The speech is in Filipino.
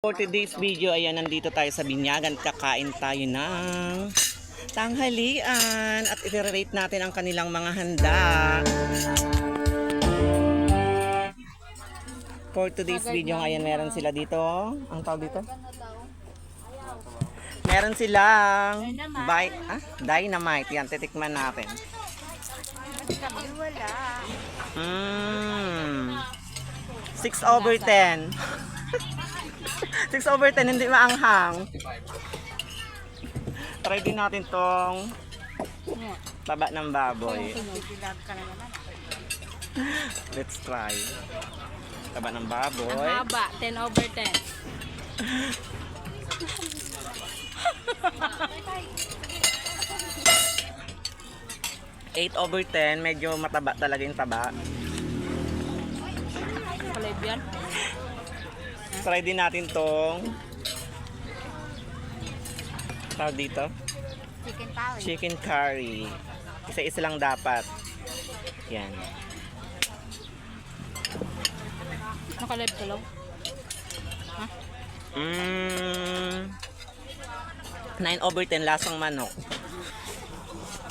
For today's video, ayan, nandito tayo sa Binyagan. Kakain tayo ng tanghalian at i-rate natin ang kanilang mga handa. For today's video, ayan, meron sila dito. Ang tawag dito? Meron silang by, ah, dynamite. Yan, titikman natin. Mm. 6 over 10. 6 over 10, hindi maanghang. Try din natin tong taba ng baboy. Let's try. Taba ng Ang baboy. haba, 10 over 10. Eight over 10, medyo mataba talaga yung taba. Kalib yan. Try din natin tong tawag dito? Chicken tawid. Chicken curry. Isa-isa lang dapat. Yan. Nakalib ko lang. Mm, 9 over 10, lasang manok.